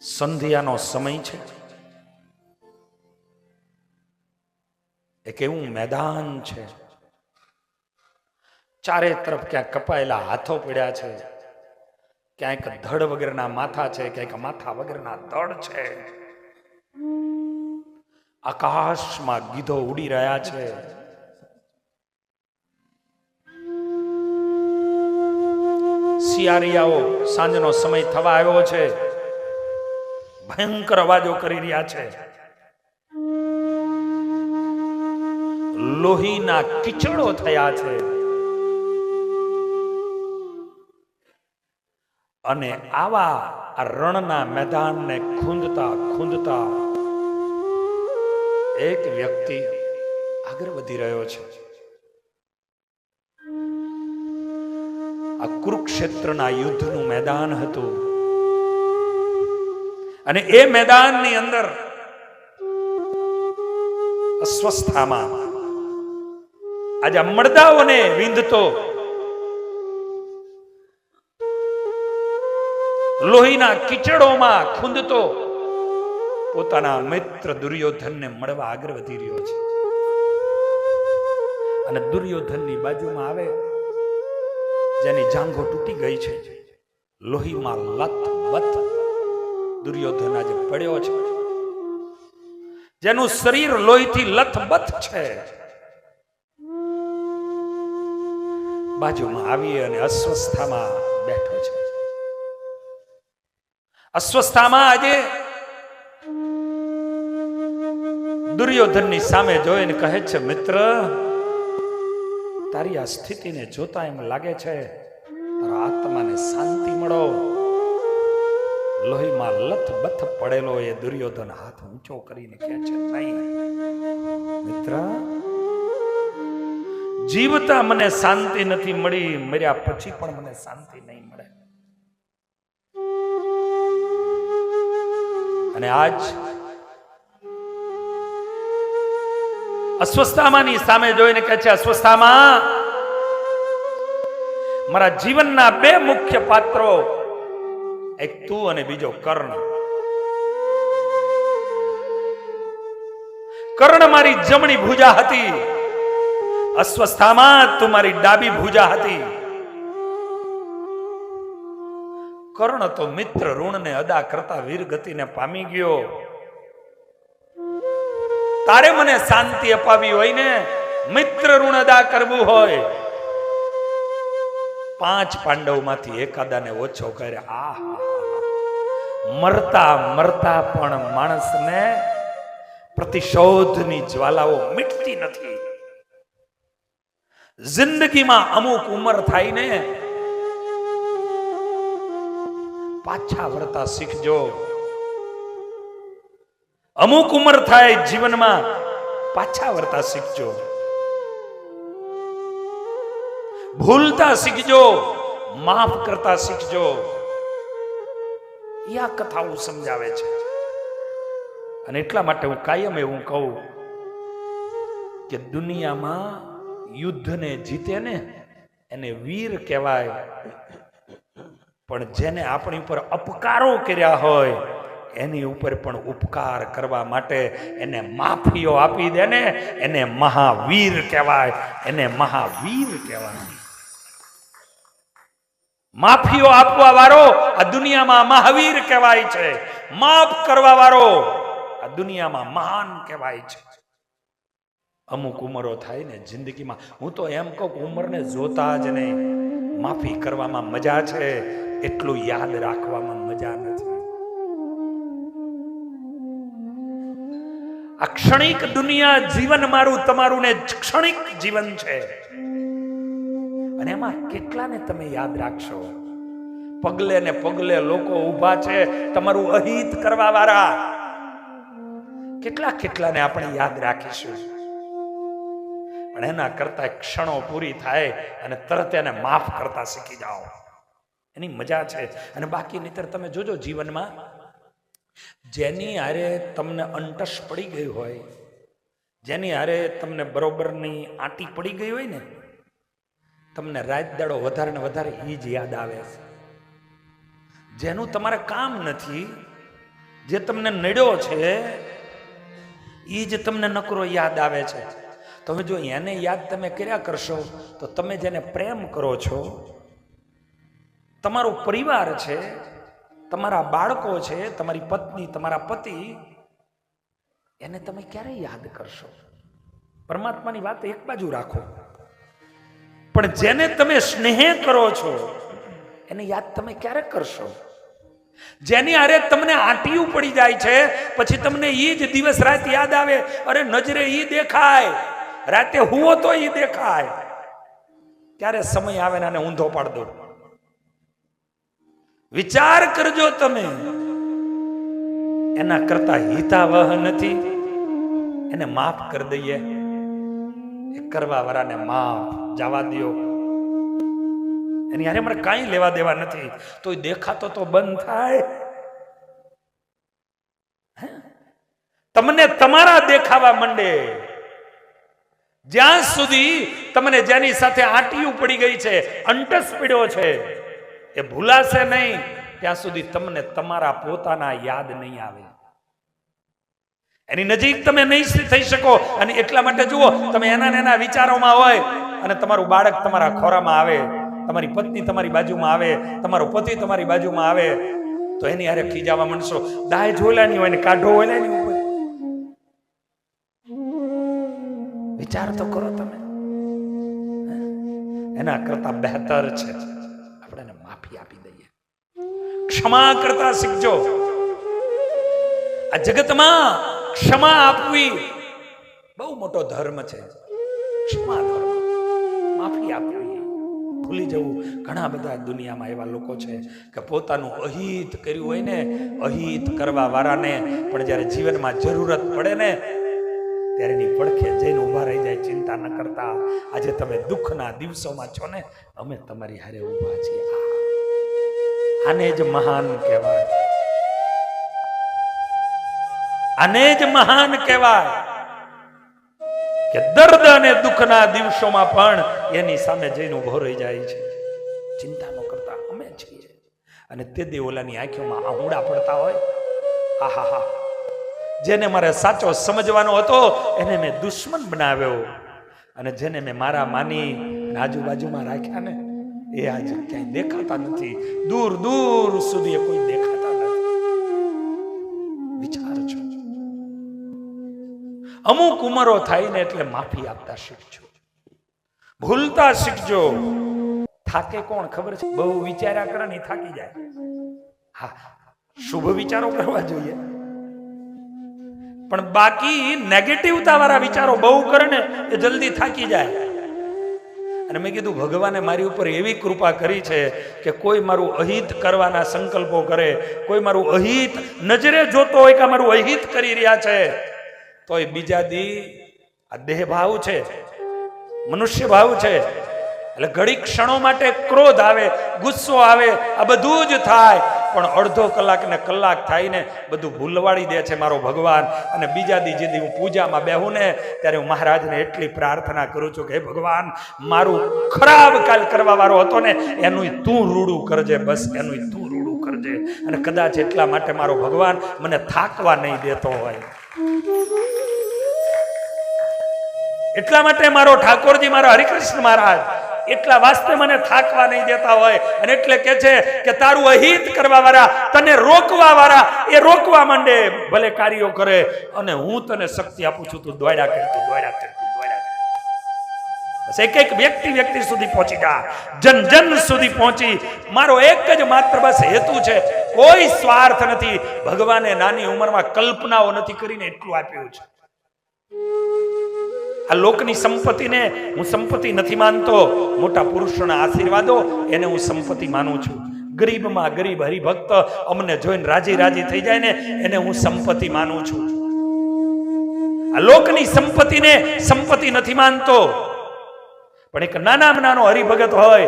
સંધ્યાનો સમય છે. એક એવું મેદાન છે. ચારે તરફ ક્યાંક કપાયેલા હાથો પડ્યા છે. ક્યાંક ધડ વગરના માથા છે, ક્યાંક માથા વગરના ધડ છે. આકાશમાં ગીધો ઉડી રહ્યા છે. શિયાળિયાઓ સાંજનો સમય થવા આવ્યો છે. ભયંકર અવાજો કરી રહ્યા છે. લોહીના કિચડો થયા છે. અને આવા રણના મેદાનને ખૂંદતા ખૂંદતા એક વ્યક્તિ આગળ વધી રહ્યો છે. આ કુરુક્ષેત્રના યુદ્ધનું મેદાન હતું. અને એ મેદાનની અંદર અસ્વસ્થામાં આજે મળદાઓને વિંધતો લોહીના કીચડોમાં ખૂંદતો પોતાના મિત્ર દુર્યોધનને મળવા આગળ વધી રહ્યો છે. અને દુર્યોધનની બાજુમાં આવે, જેની જાંઘો તૂટી ગઈ છે. લોહીમાં લથ બથ દુર્યોધન આજે પડ્યો છે. જેનું શરીર લોહીથી લથબથ છે. બાજુમાં આવી અને અસ્વસ્થામાં બેઠો છે. અસ્વસ્થામાં આજે દુર્યોધનની સામે જોઈને કહે છે, મિત્ર, તારી આ સ્થિતિને જોતા એમ લાગે છે આત્માને શાંતિ મળો. લોહીમાં લથબથ પડેલો એ દુર્યોધન હાથ ઊંચો કરીને કહે છે, નહીં મિત્ર, જીવતા મને શાંતિ નથી મળી, મર્યા પછી પણ મને શાંતિ નહીં મળે. અને આજ અસ્વસ્થામાની સામે જોઈને કહે છે, અસ્વસ્થામાં, મારા જીવનના બે મુખ્ય પાત્રો એક તું અને બીજો કર્ણ. કર્ણ મારી જમણી ભુજા હતી. અસ્વસ્થામાં તું મારી ડાબી ભુજા હતી. કર્ણ તો મિત્ર ઋણને અદા કરતા વીર ગતિને પામી ગયો. તારે મને શાંતિ અપાવી હોય ને, મિત્ર ઋણ અદા કરવું હોય. પાંચ પાંડવમાંથી એકાદાને ઓછો કરે આ મરતા મરતા પણ માણસને પ્રતિશોધની જ્વાલાઓ મીટતી નથી. જિંદગીમાં અમુક ઉંમર થાય ને પાછા વળતા શીખજો. અમુક ઉંમર થાય જીવનમાં પાછા વળતા શીખજો. ભૂલતા શીખજો, માફ કરતા શીખજો. આ કથાઓ સમજાવે છે. અને એટલા માટે હું કાયમ એવું કહું કે દુનિયામાં યુદ્ધને જીતે ને એને વીર કહેવાય. પણ જેને આપણી ઉપર અપકારો કર્યા હોય, એની ઉપર પણ ઉપકાર કરવા માટે એને માફીઓ આપી દે ને એને મહાવીર કહેવાય, એને મહાવીર કહેવાય. માફીઓ આપવા વાળો આ દુનિયામાં મહાવીર કહેવાય છે. માફ કરવા વાળો આ દુનિયામાં મહાન કહેવાય છે. અમુક ઉંમરો થાય ને જિંદગીમાં. હું તો એમ કહું ઉંમરને જોતા જ નહીં. માફી કરવામાં મજા છે, એટલું યાદ રાખવામાં મજા નથી. આ ક્ષણિક દુનિયા જીવન મારું તમારું ને ક્ષણિક જીવન છે. અને એમાં કેટલાને તમે યાદ રાખશો? પગલે ને પગલે લોકો ઊભા છે તમારું અહિત કરવા વાળા. કેટલા કેટલાને આપણે યાદ રાખીશું? પણ એના કરતા ક્ષણો પૂરી થાય અને તરત એને માફ કરતા શીખી જાઓ. એની મજા છે. અને બાકી નહીતર તમે જોજો જીવનમાં, જેની હારે તમને અંટસ પડી ગઈ હોય, જેની હારે તમને બરોબરની આંટી પડી ગઈ હોય ને તમને રાત દાડો વધારે ને વધારે એ જ યાદ આવે છે. જેનું તમારે કામ નથી, જે તમને નડ્યો છે એ જ તમને નકરો યાદ આવે છે. તમે જો એને યાદ તમે કર્યા કરશો, તો તમે જેને પ્રેમ કરો છો, તમારો પરિવાર છે, તમારા બાળકો છે, તમારી પત્ની, તમારા પતિ, એને તમે ક્યારે યાદ કરશો? પરમાત્માની વાત એક બાજુ રાખો. પણ જેને તમે સ્નેહ કરો છો, એને યાદ તમે ક્યારે કરશો? જેની હારે તમને આંટીયું પડી જાય છે, પછી તમને એ જ દિવસ રાત યાદ આવે, અરે નજરે એ દેખાય, રાતે હુવો તો ઈ દેખાય. ત્યારે સમય આવે ને ઊંધો પાડ દો. વિચાર કરજો તમે, એના કરતા હિતાવહ નથી, એને માફ કરી દઈએ. એ કરવા વાળાને માફ જવા દો એની હારે મને કાંઈ લેવા દેવા નથી. તો દેખાતો તો બંધ થાય. તમને તમારા દેખાવા માંડે. જ્યાં સુધી તમને જેની સાથે આટીયું પડી ગઈ છે, અંટસ પીડ્યો છે, એ ભૂલાશે નહીં. ત્યાં સુધી તમને તમારા પોતાના યાદ નહીં આવે. એની નજીક તમે નહીં થઈ શકો. અને એટલા માટે જુઓ, તમે એના એના વિચારોમાં હોય અને તમારું બાળક તમારા ખોરામાં આવે, તમારી પત્ની તમારી બાજુમાં આવે, તમારો પતિ તમારી બાજુમાં આવે, તો એની હારે ખીજાવા માંડશો. દાય જોલાની હોય ને કાઢો હોય ઉપર. વિચાર તો કરો તમે. એના કરતા બહેતર છે. આપણે એને માફી આપી દઈએ. ક્ષમા કરતા શીખજો. આ જગતમાં ક્ષમા આપવી બહુ મોટો ધર્મ છે. ક્ષમા માફી આપવી ભૂલી જવું. ઘણા બધા દુનિયામાં એવા લોકો છે કે પોતાનું અહિત કર્યું હોય ને, અહિત કરવા વાળાને પણ જ્યારે જીવનમાં જરૂરત પડે ને, ત્યારે એની પડખે જઈને ઊભા રહી જાય, ચિંતા ન કરતા. આજે તમે દુઃખના દિવસોમાં છો ને, અમે તમારી હારે ઊભા છીએ. આને જ મહાન કહેવાય. આને જ મહાન કહેવાય. કે દર્દ અને દુઃખના દિવસોમાં પણ એની સામે જઈને ઊભો રહી જાય છે. ચિંતા ન કરતા અમે છીએ. અને તે દી ઓલાની આંખોમાં આહુડા પડતા હોય. હા હા જેને મારે સાચો સમજવાનો હતો, એને મેં દુશ્મન બનાવ્યો. અને જેને મેં મારા માની આજુબાજુમાં રાખ્યા ને, એ આજે ક્યાંય દેખાતા નથી. દૂર દૂર સુધી એ કોઈ દેખાતા નથી. વિચાર છો. અમુક ઉંમરો થાય ને એટલે માફી આપતા શીખજો. ભૂલતા શીખજો. થાકે કોણ? ખબર છે? બહુ વિચાર્યા કરે ને થાકી જાય. હા, શુભ વિચારો કરવા જોઈએ. પણ બાકી નેગેટિવતા વાળા વિચારો બહુ કરે ને એ જલ્દી થાકી જાય. અને મેં કીધું, ભગવાને મારી ઉપર એવી કૃપા કરી છે કે કોઈ મારું અહિત કરવાના સંકલ્પો કરે, કોઈ મારું અહિત નજરે જોતો હોય કે મારું અહિત કરી રહ્યા છે તો એ બીજા દી આ દેહ ભાવ છે. મનુષ્ય ભાવ છે. એટલે ઘડી ક્ષણો માટે ક્રોધ આવે, ગુસ્સો આવે, આ બધું જ થાય. પણ અડધો કલાક ને કલાક થાય ને બધું ભૂલવાડી દે છે મારો ભગવાન. અને બીજા દી જેથી હું પૂજામાં બેહું ને, ત્યારે હું મહારાજને એટલી પ્રાર્થના કરું છું કે, હે ભગવાન, મારું ખરાબ કાલ કરવા વાળો હતો ને એનું તું રૂડું કરજે, બસ એનું તું રૂડું કરજે. અને કદાચ એટલા માટે મારો ભગવાન મને થાકવા નહીં દેતો હોય. એટલા માટે મારો ઠાકોરજી, મારો હરિકૃષ્ણ મહારાજ, એટલા વાસ્તે મને થાકવા નહીં દેતા હોય. અને એટલે કે છે કે તારું અહિત કરવા વાળા તને રોકવા વાળા એ રોકવા માંડે, ભલે કાર્યો કરે. અને હું તને શક્તિ આપું છું, તું દોડ્યા કરતું દોડ્યા કર દોડ્યા એક એક વ્યક્તિ વ્યક્તિ સુધી પહોંચી જા. જન જન સુધી પહોંચી. મારો એક જ માત્ર બસ હેતુ છે, કોઈ સ્વાર્થ નથી. ભગવાને નાની ઉંમરમાં કલ્પનાઓ નથી કરીને એટલું આપ્યું છે. આ લોકની સંપત્તિને હું સંપત્તિ નથી માનતો. મોટા પુરુષોના આશીર્વાદો એને હું સંપત્તિ માનું છું. ગરીબમાં ગરીબ હરિભક્ત અમને જોઈને રાજી રાજી થઈ જાય ને એને હું સંપત્તિ માનું છું. આ લોકની સંપત્તિને સંપત્તિ નથી માનતો. પણ એક નાનામાં નાનો હરિભગત હોય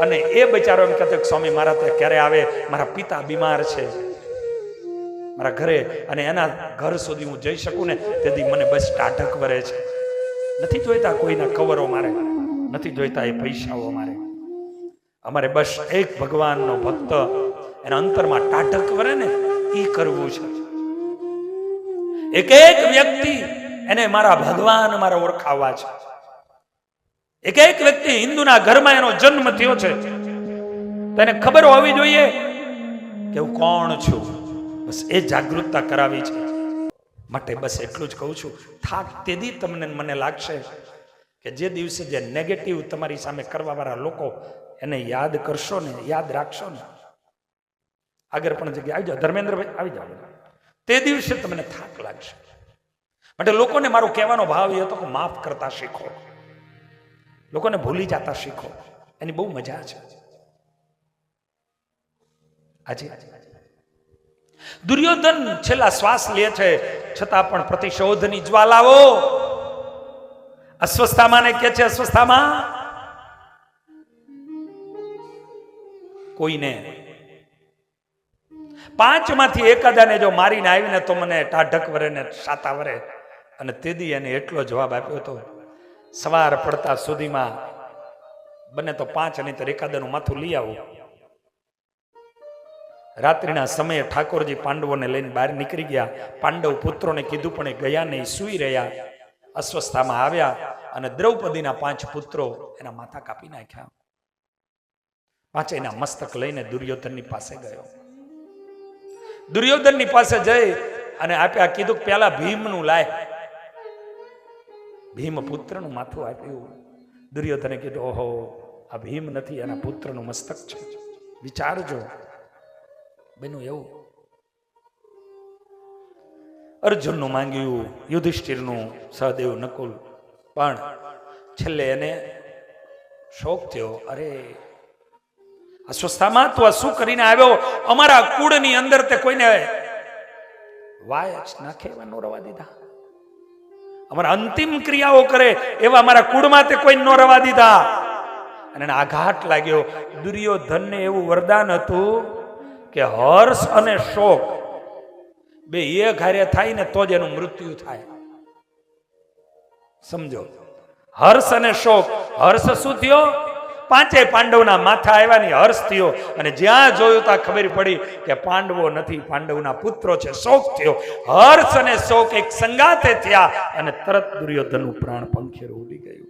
અને એ બિચારો એમ કહેતો સ્વામી, મારા ત્યાં ક્યારે આવે? મારા પિતા બીમાર છે. મારા ઘરે અને એના ઘર સુધી હું જઈ શકું ને? તેથી મને બસ ટાઢક વરે છે. નથી જોઈતા કોઈના કવરો મારે નથી જોઈતા એ પૈસાઓ મારે અમારે બસ એક ભગવાનનો ભક્ત એના અંતરમાં ટાઢક વરે ને એ કરવું છે. એક એક વ્યક્તિ એને મારા ભગવાન મારા ઓળખાવા છે. એક એક વ્યક્તિ હિન્દુના ઘરમાં એનો જન્મ થયો છે. તેને ખબર હોવી જોઈએ કે હું કોણ છું? બસ એ જાગૃતતા કરાવી છે. માટે બસ એટલું જ કહું છું. થાક તેથી તમને મને લાગશે કે જે દિવસે જે નેગેટિવ તમારી સામે કરવાવાળા લોકો એને યાદ કરશો ને, યાદ રાખશો ને, આગળ પણ જગ્યાએ આવી જાઓ. ધર્મેન્દ્રભાઈ, આવી જાઓ. તે દિવસે તમને થાક લાગશે. માટે લોકોને મારો કહેવાનો ભાવ એ હતો કે માફ કરતા શીખો. લોકોને ભૂલી જતા શીખો. એની બહુ મજા છે. આજે દુર્યોધન છેલ્લા શ્વાસ લે છે, છતાં પણ પ્રતિશોધની જ્વાલાઓ અસ્વસ્થામાં ને કે છે, અસ્વસ્થામાં, કોઈને? પાંચમાંથી એકાદાને જો મારીને આવીને તો મને ટાઢક વરે ને સાતા વરે. અને તેદી એને એટલો જવાબ આપ્યો હતો, સવાર પડતા સુધીમાં બને તો પાંચ નહીં તો એકાદાનું માથું લઈ આવું. રાત્રિના સમયે ઠાકોરજી પાંડવોને લઈને બહાર નીકળી ગયા. પાંડવ પુત્રોને કીધું, પણ એ ગયા નહીં, સૂઈ રહ્યા. અસ્વસ્થામાં આવ્યા અને દ્રૌપદીના પાંચ પુત્રો એના માથા કાપી નાખ્યા. પાંચેયના મસ્તક લઈને દુર્યોધનની પાસે ગયો. દુર્યોધનની પાસે જઈ અને આપ્યા, કીધું, પેલા ભીમનું લાય. ભીમ પુત્રનું માથું આપ્યું. દુર્યોધને કીધું, ઓહો, આ ભીમ નથી, એના પુત્રનું મસ્તક છે. વિચારજો. બેનું એવું? અર્જુનનું માંગ્યું, યુધિષ્ઠિરનું, સહદેવ નકુલ. પણ છેલ્લે એને શોખ થયો, અરે અસ્વસ્થામાં તું આ શું કરીને આવ્યો? અમારા કુળની અંદર તે કોઈને વાય નાખે એવા નો રવા દીધા. અમારા અંતિમ ક્રિયાઓ કરે એવા અમારા કુળમાં તે કોઈ નો રવા દીધા. અને આઘાત લાગ્યો. દુર્યોધનને એવું વરદાન હતું કે હર્ષ અને શોક બે એક ઘારે થાય ને તો જ એનું મૃત્યુ થાય. સમજો. હર્ષ અને શોક, હર્ષ શું થયો? પાંચે પાંડવના માથા આવ્યા ની હર્ષ થયો. અને જ્યાં જોયું ત્યાં ખબર પડી કે પાંડવો નથી, પાંડવના પુત્રો છે. શોક થયો. હર્ષ અને શોક એક સંગાતે થયા અને તરત દુર્યોધનનું પ્રાણ પંખેરું ઉડી ગયું.